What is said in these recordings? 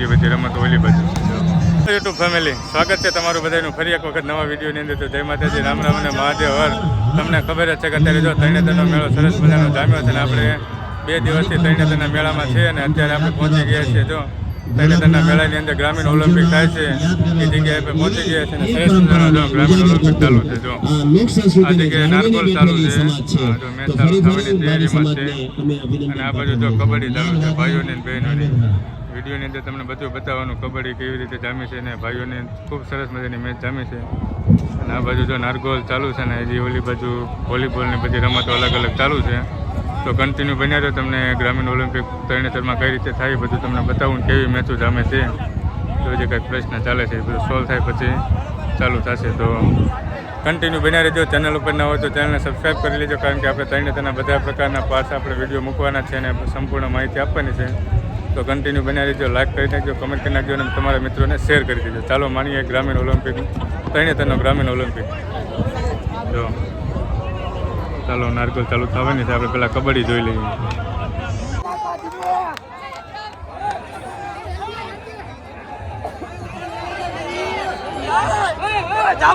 બીજી બધી રમતો ઓલી બધી યુટ્યુબ ફેમિલી સ્વાગત છે તમારું બધાનું. ફરી એક વખત નવા વિડીયોની અંદર તો જય માતાજી, રામ રામ અને મહાદેવ હર. તમને ખબર જ છે કે અત્યારે જો તૈણેતરનો મેળો સરસ મજાનો જામ્યો છે ને આપણે બે દિવસથી તૈણેતરના મેળામાં છે અને અત્યારે આપણે પહોંચી ગયા છીએ જો. તૈણેતરના મેળાની અંદર ગ્રામીણ ઓલિમ્પિક થાય છે. એ જગ્યાએ આપણે પહોંચી ગયા છે અને સરસ મજાનો જો ગ્રામીણ ઓલિમ્પિક ચાલુ છે જો. આ જગ્યાએ નારકોલ ચાલુ છે. જો મેચ ચાલુ થવાની તૈયારીમાં છે અને આ બાજુ જો કબડ્ડી ચાલુ છે, ભાઈઓની બહેનોની. વિડીયોની અંદર તમને બધું બતાવવાનું. કબડ્ડી કેવી રીતે જામી છે અને ભાઈઓને ખૂબ સરસ મજાની મેચ જામી છે. અને આ બાજુ જો નારગોલ ચાલુ છે ને, હજી ઓલી બાજુ વોલીબોલની બધી રમતો અલગ અલગ ચાલુ છે. તો કન્ટિન્યુ બન્યા તો તમને ગ્રામીણ ઓલિમ્પિક તરણેતરમાં કઈ રીતે થાય બધું તમને બતાવું કેવી મેચો જામે છે. તો જે કંઈક પ્રશ્ન ચાલે છે બધું સોલ્વ થાય પછી ચાલુ થશે. તો કન્ટિન્યુ બન્યા રહેજો. ચેનલ ઉપર ના હોય તો ચેનલને સબસ્ક્રાઈબ કરી લેજો, કારણ કે આપણે તરણેતરના બધા પ્રકારના પાર્ટ્સ આપણે વીડિયો મૂકવાના છે અને સંપૂર્ણ માહિતી આપવાની છે. તો કન્ટિન્યુ બન્યા રહેજો લાઈક કરી નાખજો કમેન્ટ કરી નાખજો અને તમારા મિત્રોને શેર કરી દેજો. ચાલો, માનીએ ગ્રામીણ ઓલિમ્પિક તરણેતરનો ગ્રામીણ ઓલિમ્પિક જો. ચાલો નારકોલ ચાલુ થવા નહીં આપણે પહેલાં કબડ્ડી જોઈ લઈએ. મજા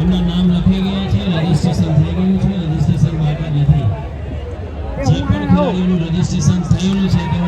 એમના નામ લખાઈ ગયા છે, રજીસ્ટ્રેશન થઈ ગયું છે, રજીસ્ટ્રેશન બાકી નથી. જે પણ ખેલાડીઓનું રજીસ્ટ્રેશન થયેલું છે, તેઓ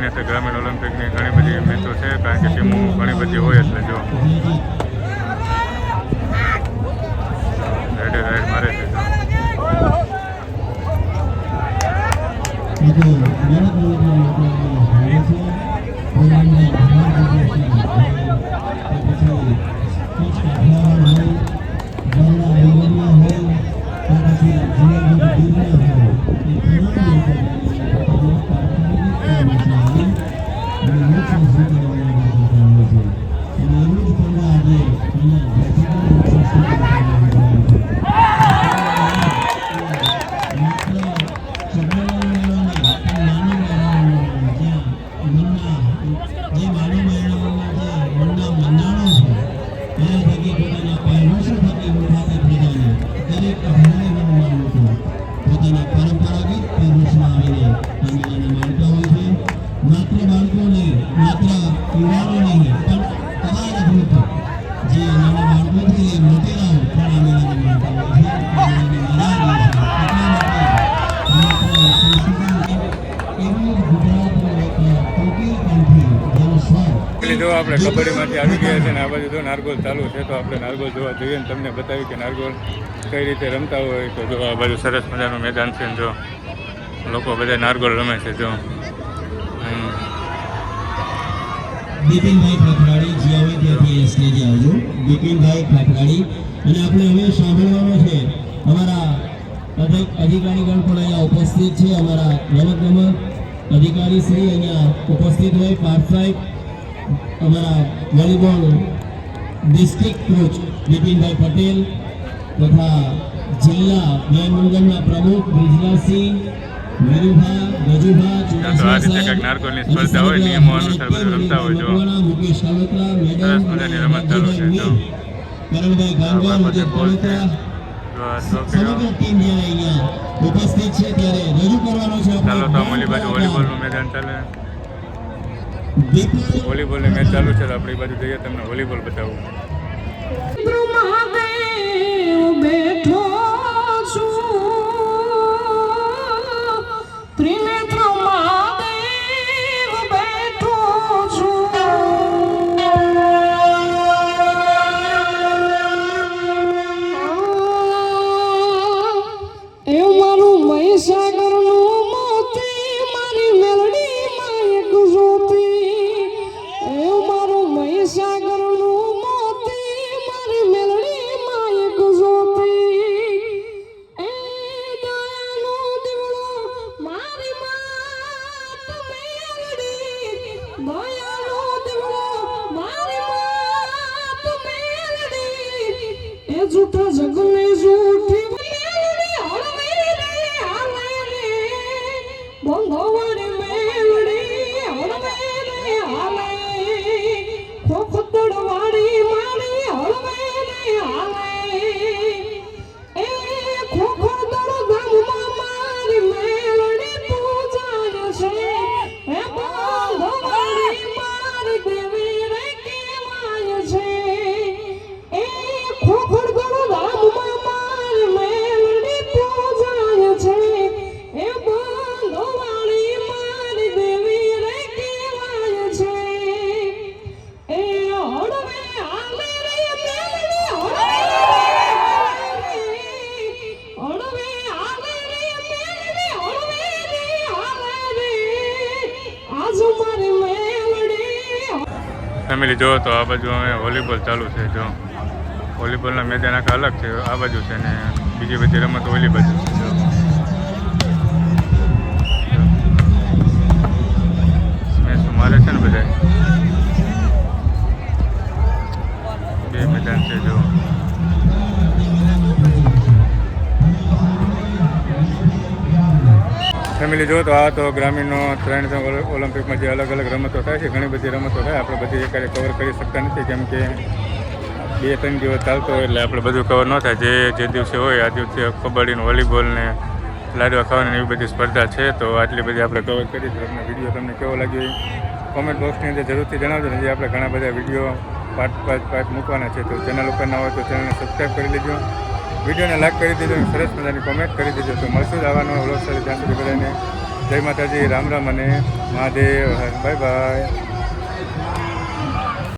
નહીં તો ગ્રામીણ ઓલિમ્પિકની ઘણી બધી મેચો છે, કારણ કે ટીમો ઘણી બધી હોય એટલે જો. રાઈડે રાઈડ મારે છે. જો આપણે કબડ્ડીમાંથી આવી ગયા છે ને આ બાજુ જો નારગોલ ચાલુ છે, તો આપણે નારગોલ જોવા જઈએ ને તમને બતાવ્યું કે નારગોલ કઈ રીતે રમતા હોય. તો જો આ બાજુ સરસ મજાનું મેદાન છે જો લોકો બધા નારગોલ રમે છે જો. બિપિનભાઈ ખાખરાડી જે આવે ત્યાંથી સ્ટેજે આવજો. બિપિનભાઈ ખાખરાડી અને આપણે હવે સાંભળવાનું છે, અમારા અધિક, અધિકારીગણ પણ અહીંયા ઉપસ્થિત છે. અમારા રમત ગમત અધિકારી શ્રી અહીંયા ઉપસ્થિત હોય પાર્થ સાહેબ અમારા volleyball district coach Bipinbhai Patel તથા જિલ્લા ન્યાય મંડળના પ્રમુખ બ્રિજરાજસિંહ સ્પર્ધા હોય, નિયમો અનુસાર બધું રમતા હોય જો. સરસ મજાની રમત ચાલુ છે જો. ચાલો તો ઓલી બાજુ વોલીબોલનું મેદાન ચાલે વોલીબોલની મેચ ચાલુ છે આપણે એ બાજુ જઈએ તમને વોલીબોલ બતાવું. બેઠો Jesus traz a goleja જો, તો આ બાજુ અમે વોલીબોલ ચાલુ છે, જો. વોલીબોલના મેદાન આખા અલગ છે, આ બાજુ છે ને બીજી બધી રમત ઓલી બાજુ છે, જો. શું મારે છે ને બધા ફેમિલી જો તો આ તો ગ્રામીણનો ત્રણ ઓલિમ્પિકમાં જે અલગ અલગ રમતો થાય છે, ઘણી બધી રમતો થાય, આપણે બધી એકારે કવર કરી શકતા નથી કેમ કે બે ત્રણ દિવસ ચાલતો હોય. એટલે આપણે બધું કવર ન થાય, જે જે દિવસે હોય, આ દિવસે કબડ્ડીને, વોલીબોલને, લાડવા ખાવાની એવી બધી સ્પર્ધા છે, તો આટલી બધી આપણે કવર કરી તમને વીડિયો તમને કેવો લાગ્યો કોમેન્ટ બોક્સની અંદર જરૂરથી જણાવજો, ને જે આપણે ઘણા બધા વીડિયો પાર્ટ પાર્ટ પાર્ટ મૂકવાના છે, તો ચેનલ ઉપર ના હોય તો ચેનલને સબસ્ક્રાઈબ કરી લેજો. વિડીયોને લાઈક કરી દેજો સરસ મજાની કોમેન્ટ કરી દેજો તો મળશું જ આવા નવા વ્લોગ સાથે. સુધી બધાને જય માતાજી, રામ રામ અને મહાદેવ. Bye bye